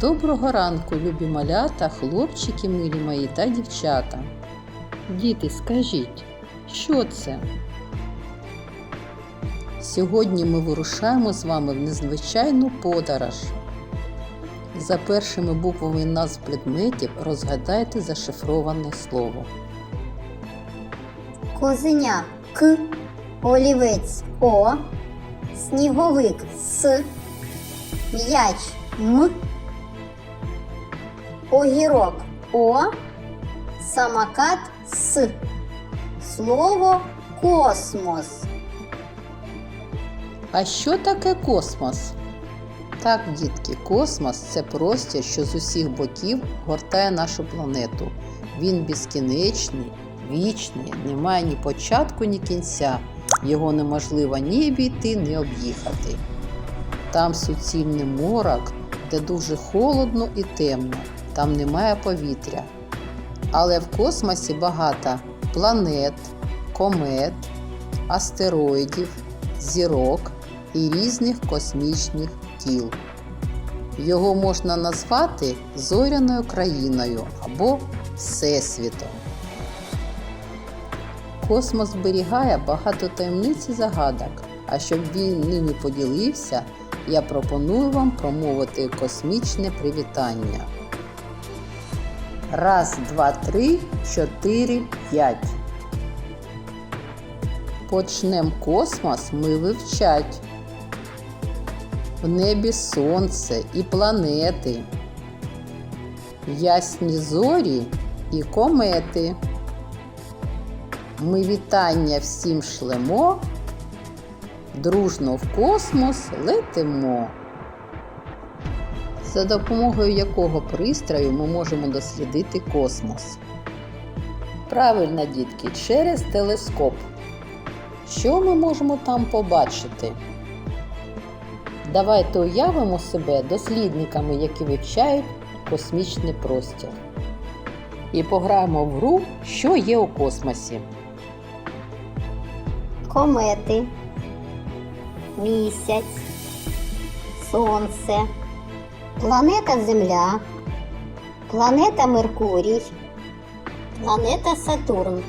Доброго ранку, любі малята, хлопчики милі мої та дівчата. Діти, скажіть, що це? Сьогодні ми вирушаємо з вами в незвичайну подорож. За першими буквами назв предметів розгадайте зашифроване слово. Козеня К, олівець О, сніговик С, м'яч М, огірок О, самокат С. Слово космос. А що таке космос? Так, дітки, космос це простір, що з усіх боків гортає нашу планету. Він безкінечний, вічний, не має ні початку, ні кінця. Його неможливо ні обійти, ні об'їхати. Там суцільний морок, де дуже холодно і темно, там немає повітря. Але в космосі багато планет, комет, астероїдів, зірок і різних космічних тіл. Його можна назвати зоряною країною або Всесвітом. Космос зберігає багато таємниць і загадок, а щоб він ними поділився, я пропоную вам промовити космічне привітання. Раз, два, три, чотири, п'ять. Почнем космос ми вивчать. В небі сонце і планети, ясні зорі і комети. Ми вітання всім шлемо, дружно в космос летимо. За допомогою якого пристрою ми можемо дослідити космос? Правильно, дітки, через телескоп. Що ми можемо там побачити? Давайте уявимо себе дослідниками, які вивчають космічний простір. І пограємо в гру, що є у космосі. Комети, місяць, сонце, планета Земля, планета Меркурій, планета Сатурн.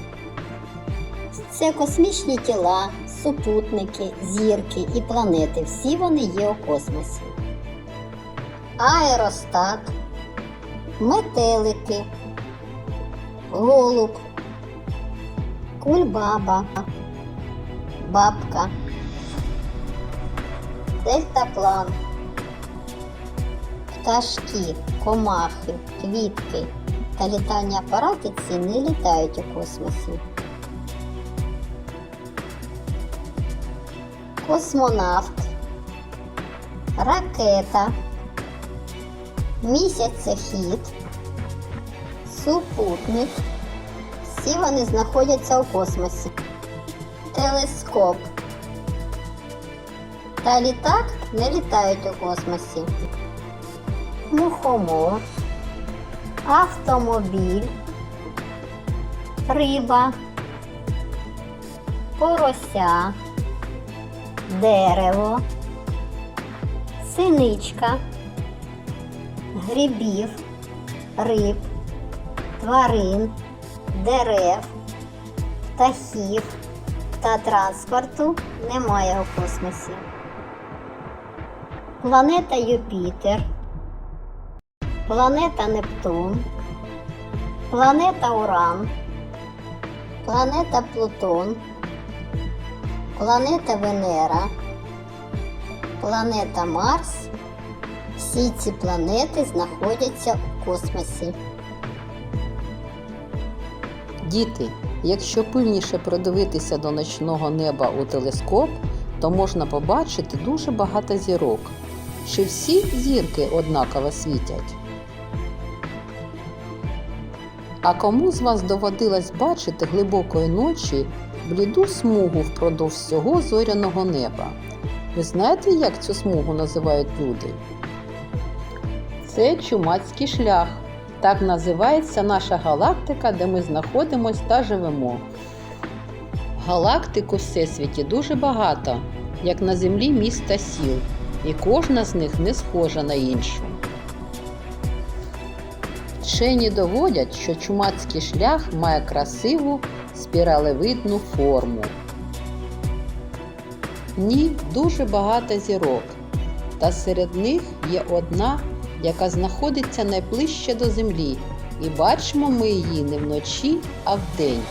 Це космічні тіла, супутники, зірки і планети. Всі вони є у космосі. Аеростат, метелики, голуб, кульбаба, бабка, дельтаплан, пташки, комахи, квітки та літальні апарати ці не літають у космосі. Космонавт, ракета, місяцехід, супутник. Всі вони знаходяться у космосі. Телескоп. Та літак не літають у космосі. Мухомор, автомобіль, риба, порося, дерево, синичка, грибів, риб, тварин, дерев, птахів та транспорту немає у космосі. Планета Юпітер, планета Нептун, планета Уран, планета Плутон, планета Венера, планета Марс. Всі ці планети знаходяться у космосі. Діти, якщо пильніше придивитися до ночного неба у телескоп, то можна побачити дуже багато зірок. Чи всі зірки однаково світять? А кому з вас доводилось бачити глибокої ночі бліду смугу впродовж всього зоряного неба? Ви знаєте, як цю смугу називають люди? Це чумацький шлях. Так називається наша галактика, де ми знаходимося та живемо. Галактик у Всесвіті дуже багато, як на Землі міст та сіл, і кожна з них не схожа на іншу. Вчені доводять, що чумацький шлях має красиву спіралевидну форму. В ній дуже багато зірок, та серед них є одна, яка знаходиться найближче до землі, і бачимо ми її не вночі, а вдень.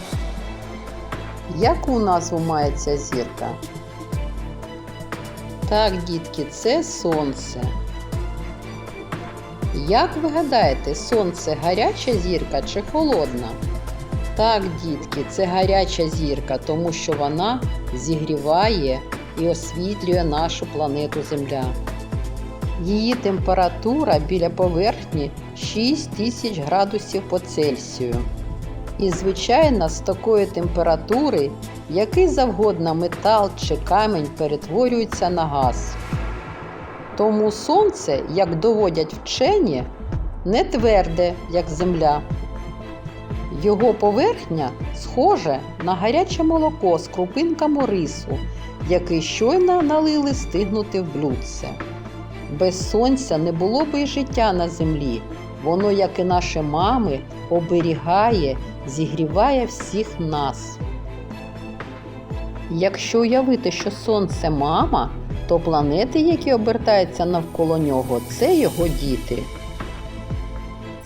Яку назву має ця зірка? Так, дітки, це сонце. Як ви гадаєте, сонце гаряча зірка чи холодна? Так, дітки, це гаряча зірка, тому що вона зігріває і освітлює нашу планету Земля. Її температура біля поверхні 6 тисяч градусів по Цельсію. І, звичайно, з такої температури який завгодно метал чи камінь перетворюється на газ. Тому сонце, як доводять вчені, не тверде, як земля. Його поверхня схожа на гаряче молоко з крупинками рису, який щойно налили стигнути в блюдце. Без сонця не було б і життя на землі. Воно, як і наші мами, оберігає, зігріває всіх нас. Якщо уявити, що сонце мама, то планети, які обертаються навколо нього, це його діти.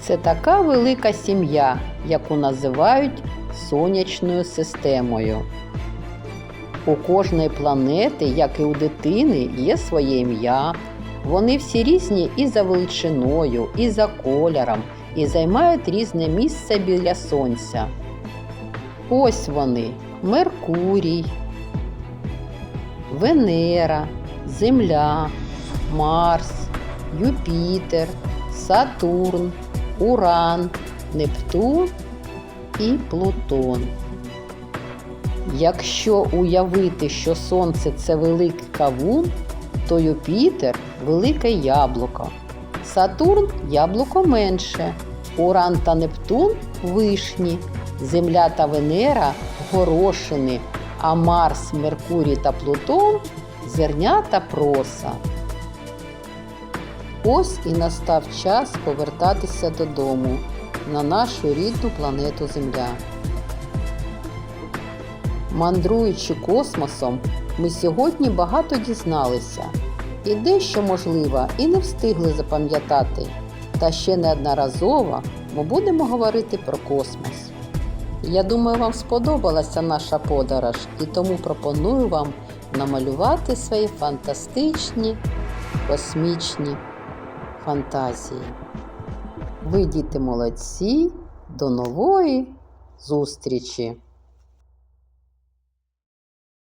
Це така велика сім'я, яку називають сонячною системою. У кожної планети, як і у дитини, є своє ім'я. Вони всі різні і за величиною, і за кольором, і займають різне місце біля сонця. Ось вони Меркурій, Венера, Земля, Марс, Юпітер, Сатурн, Уран, Нептун і Плутон. Якщо уявити, що Сонце це великий кавун, то Юпітер велике яблуко. Сатурн яблуко менше, Уран та Нептун вишні, Земля та Венера горошини, а Марс, Меркурій та Плутон зернята проса. Ось і настав час повертатися додому на нашу рідну планету Земля. Мандруючи космосом, ми сьогодні багато дізналися і дещо, можливо, і не встигли запам'ятати. Та ще неодноразово ми будемо говорити про космос. Я думаю, вам сподобалася наша подорож, і тому пропоную вам намалювати свої фантастичні космічні фантазії. Ви, діти молодці, до нової зустрічі!